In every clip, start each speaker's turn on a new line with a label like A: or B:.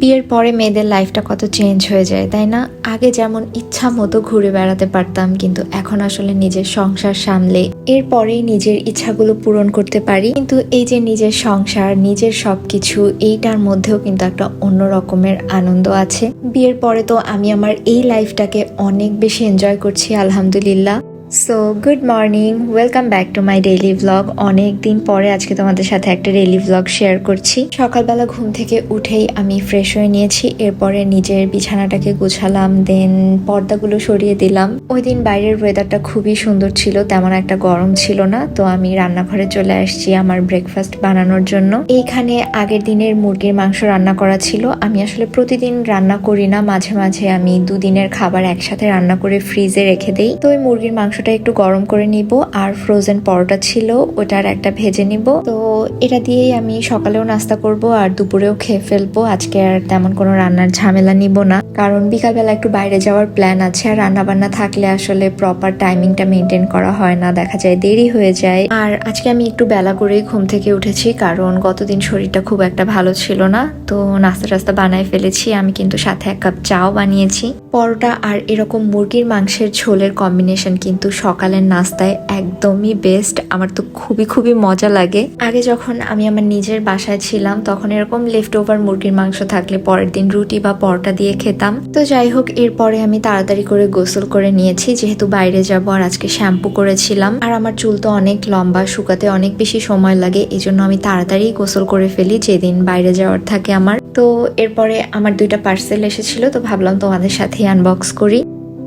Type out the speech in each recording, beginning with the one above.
A: বিয়ের পরে মেয়েদের লাইফটা কত চেঞ্জ হয়ে যায়, তাই না? আগে যেমন ইচ্ছা মতো ঘুরে বেড়াতে পারতাম, কিন্তু এখন আসলে নিজের সংসার সামলে, এরপরেই নিজের ইচ্ছাগুলো পূরণ করতে পারি। কিন্তু এই যে নিজের সংসার, নিজের সবকিছু, এইটার মধ্যেও কিন্তু একটা অন্য রকমের আনন্দ আছে। বিয়ের পরে তো আমি আমার এই লাইফটাকে অনেক বেশি এনজয় করছি, আলহামদুলিল্লাহ। So good morning welcome back to my daily blog অনেক দিন পরে আজকে তোমাদের সাথে একটা ডেইলি ব্লগ শেয়ার করছি। সকালবেলা ঘুম থেকে উঠেই আমি ফ্রেশ হয়ে নিয়েছি। এরপরে নিজের বিছানাটাকে গুছালাম দেন পর্দাগুলো সরিয়ে দিলাম। ওই দিন বাইরের ওয়েদারটা খুবই সুন্দর ছিল, তেমন একটা গরম ছিল না। তো আমি রান্নাঘরে চলে আসছি আমার ব্রেকফাস্ট বানানোর জন্য। এইখানে আগের দিনের মুরগির মাংস রান্না করা ছিল। আমি আসলে প্রতিদিন রান্না করি না, মাঝে মাঝে আমি দুদিনের খাবার একসাথে রান্না করে ফ্রিজে রেখে দেই। তো ওই মুরগির মাংসটা একটু গরম করে নিব আর ফ্রোজেন পরোটা ছিল, ওটার একটা ভেজে নিব। তো এটা দিয়েই আমি সকালেও নাস্তা করব আর দুপুরেও খেয়ে ফেলব। আজকে আর তেমন কোনো রান্নার ঝামেলা নিব না। কারণ বিকালবেলা একটু বাইরে যাওয়ার প্ল্যান আছে আর রান্না বান্না থাকলে আসলে প্রপার টাইমিংটা মেনটেন করা হয় না। দেখা যায় দেরি হয়ে যায়। আর আজকে আমি একটু বেলা করেই ঘুম থেকে উঠেছি কারণ গতদিন শরীরটা খুব একটা ভালো ছিল না। তো নাস্তা টাস্তা বানায় ফেলেছি। আমি কিন্তু সাথে এক কাপ চাও বানিয়েছি। পরোটা আর এরকম মুরগির মাংসের ঝোলের কম্বিনেশন কিন্তু সকালের নাস্তায় একদমই বেস্ট আমার তো খুবই খুবই মজা লাগে। আগে যখন আমি আমার নিজের বাসায় ছিলাম, তখন এরকম লেফট ওভার মুরগির মাংস থাকলে পরের দিন রুটি বা পরোটা দিয়ে খেতাম। তো যাই হোক, এরপরে আমি তাড়াতাড়ি করে গোসল করে নিয়েছি। যেহেতু বাইরে যাব আর আজকে শ্যাম্পু করেছিলাম, আর আমার চুল তো অনেক লম্বা, শুকাতে অনেক বেশি সময় লাগে এই জন্য আমি তাড়াতাড়ি গোসল করে ফেলি যেদিন বাইরে যাওয়ার থাকে আমার। তো এরপরে আমার দুইটা পার্সেল এসেছিল, তো ভাবলাম তোমাদের সাথে আনবক্স করি।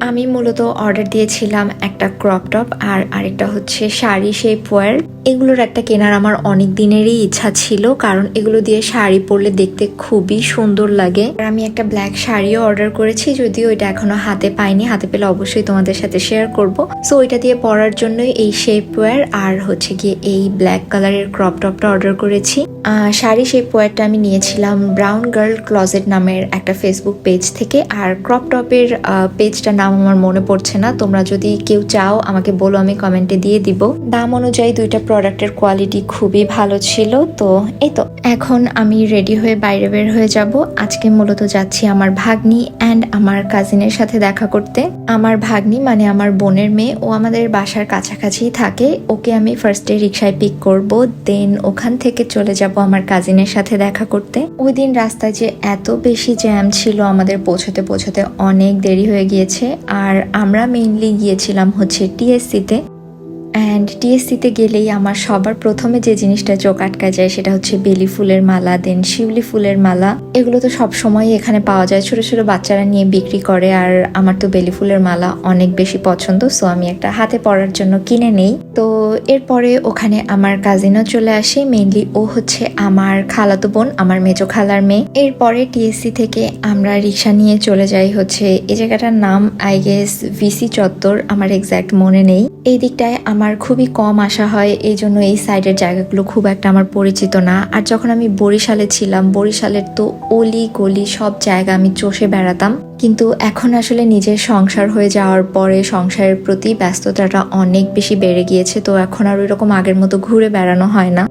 A: আমি মূলত অর্ডার দিয়েছিলাম একটা ক্রপ টপ আর আরেকটা হচ্ছে শাড়ি শেপ ওয়ার এগুলোর একটা কেনার আমার অনেক দিনেরই ইচ্ছা ছিল, কারণ এগুলো দিয়ে শাড়ি পরলে দেখতে খুবই সুন্দর লাগে। আর আমি একটা ব্ল্যাক শাড়িও অর্ডার করেছি, যদিও এটা এখনও হাতে পাইনি। হাতে পেলে অবশ্যই তোমাদের সাথে শেয়ার করব। সো ওইটা দিয়ে পরার জন্যই এই শেপ ওয়ার আর হচ্ছে গিয়ে এই ব্ল্যাক কালারের ক্রপ টপটা অর্ডার করেছি। শাড়ি শেপ ওয়ারটা আমি নিয়েছিলাম ব্রাউন গার্ল ক্লজেট নামের একটা ফেসবুক পেজ থেকে। আর ক্রপ টপের পেজটা নাম আমার মনে পড়ছে না। তোমরা যদি কেউ চাও, আমাকে বলো, আমি কমেন্টে দিয়ে দিব। দাম অনুযায়ী দুইটা প্রোডাক্টের কোয়ালিটি খুবই ভালো ছিল, তো এই তো। এখন আমি রেডি হয়ে বাইরে বের হয়ে যাব। আজকে মূলত যাচ্ছি আমার ভাগ্নি অ্যান্ড আমার কাজিনের সাথে দেখা করতে। আমার ভাগ্নি মানে আমার বোনের মেয়ে, ও আমাদের বাসার কাছাকাছি থাকে। ওকে আমি ফার্স্টে রিক্সায় পিক করব দেন ওখান থেকে চলে যাব আমার কাজিনের সাথে দেখা করতে। ওই দিন রাস্তায় যে এত বেশি জ্যাম ছিল, আমাদের পৌঁছতে পৌঁছতে অনেক দেরি হয়ে গিয়েছে। আর আমরা মেইনলি গিয়েছিলাম হচ্ছে টিএসসিতে অ্যান্ড টিএসসিতে গেলেই আমার সবার প্রথমে যে জিনিসটা চোখ আটকা যায় সেটা হচ্ছে বেলি ফুলের মালা দেন শিউলি ফুলের মালা। এগুলো তো সব সময় এখানে পাওয়া যায়। ছোট ছোট বাচ্চারা নিয়ে বিক্রি করে আর আমার তো বেলি ফুলের মালা অনেক বেশি পছন্দ সো আমি একটা হাতে পরার জন্য কিনে নেই। তো এরপরে ওখানে আমার কাজিনও চলে আসে মেনলি ও হচ্ছে আমার খালাতো বোন, আমার মেজো খালার মেয়ে। এরপরে টিএসসি থেকে আমরা রিক্সা নিয়ে চলে যাই হচ্ছে এই জায়গাটার নাম আই গেস ভিসি চত্বর, আমার এক্স্যাক্ট মনে নেই। এই দিকটায় আমার খুবই কম আসা হয় এই জন্য এই সাইডের জায়গাগুলো খুব একটা আমার পরিচিত না। আর যখন আমি বরিশালে ছিলাম, বরিশালের তো অলি গলি সব জায়গা আমি চষে বেড়াতাম। কিন্তু এখন আসলে নিজের সংসার হয়ে যাওয়ার পরে সংসারের প্রতি ব্যস্ততাটা অনেক বেশি বেড়ে গিয়েছে, তো এখন আর ওইরকম আগের মতো ঘুরে বেড়ানো হয় না।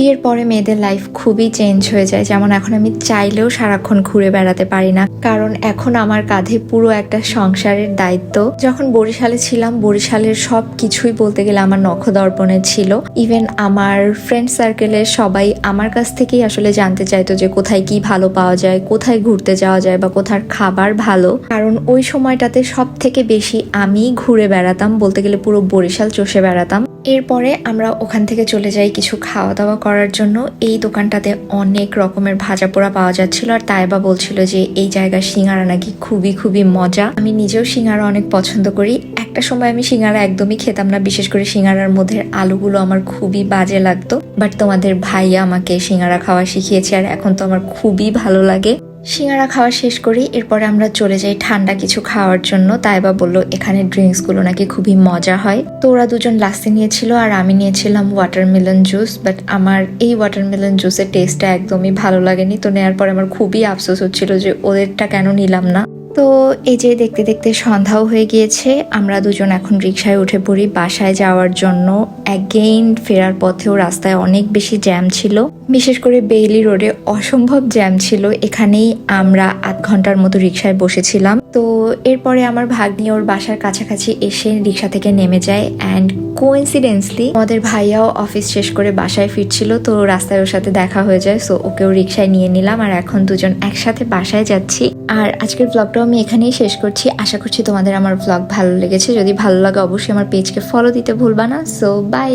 A: বিয়ের পরে মেয়েদের লাইফ খুবই চেঞ্জ হয়ে যায়। যেমন এখন আমি চাইলেও সারাক্ষণ ঘুরে বেড়াতে পারি না। কারণ এখন আমার কাঁধে পুরো একটা সংসারের দায়িত্ব। যখন বরিশালে ছিলাম, বরিশালের সব কিছুই বলতে গেলে আমার নখদর্পণে ছিল। ইভেন আমার ফ্রেন্ড সার্কেলের সবাই আমার কাছ থেকেই আসলে জানতে চাইতো যে কোথায় কি ভালো পাওয়া যায়, কোথায় ঘুরতে যাওয়া যায় বা কোথার খাবার ভালো। কারণ ওই সময়টাতে সব থেকে বেশি আমি ঘুরে বেড়াতাম, বলতে গেলে পুরো বরিশাল চষে বেড়াতাম। এরপরে আমরা ওখান থেকে চলে যাই কিছু খাওয়া দাওয়া করার জন্য। এই দোকানটাতে অনেক রকমের ভাজা পোড়া পাওয়া যাচ্ছিল আর তাইবা বলছিল যে এই জায়গার সিঙ্গারা নাকি খুবই খুবই মজা। আমি নিজেও সিঙ্গারা অনেক পছন্দ করি। একটা সময় আমি সিঙ্গারা একদমই খেতাম না, বিশেষ করে সিঙ্গারার মধ্যে আলুগুলো আমার খুবই বাজে লাগতো। বাট তোমাদের ভাইয়া আমাকে সিঙ্গারা খাওয়া শিখিয়েছে আর এখন তো আমার খুবই ভালো লাগে। সিঙ্গারা খাওয়া শেষ করি, এরপরে আমরা চলে যাই ঠান্ডা কিছু খাওয়ার জন্য। তাই বা বলল, এখানে ড্রিঙ্কসগুলো নাকি খুবই মজা হয়। তো ওরা দুজন লাস্তে নিয়েছিল আর আমি নিয়েছিলাম ওয়াটারমেলন জুস বাট আমার এই ওয়াটারমেলন জুসের টেস্টটা একদমই ভালো লাগেনি। তো নেওয়ার পরে আমার খুবই আফসোস হচ্ছিল যে ওদেরটা কেন নিলাম না। তো এই যে দেখতে দেখতে সন্ধ্যাও হয়ে গিয়েছে, আমরা দুজন এখন রিক্সায় উঠে পড়ি। বাসায় যাওয়ার জন্য অ্যাগেইন ফেরার পথেও রাস্তায় অনেক বেশি জ্যাম ছিল। বিশেষ করে বেইলি রোডে অসম্ভব জ্যাম ছিল। এখানেই আমরা আধ ঘণ্টার মতো রিক্সায় বসেছিলাম। তো এরপরে আমার ভাগ্নি ওর বাসার কাছাকাছি এসে রিক্সা থেকে নেমে যায় অ্যান্ড কোইন্সিডেন্সলি আমাদের ভাইয়াও অফিস শেষ করে বাসায় ফিরছিল, তো রাস্তায় ওর সাথে দেখা হয়ে যায় সো ওকেও রিক্সায় নিয়ে নিলাম আর এখন দুজন একসাথে বাসায় যাচ্ছি। আর আজকের ব্লগটাও আমি এখানেই শেষ করছি। আশা করছি তোমাদের আমার ব্লগ ভালো লেগেছে। যদি ভালো লাগে অবশ্যই আমার পেজকে ফলো দিতে ভুলবা না সো বাই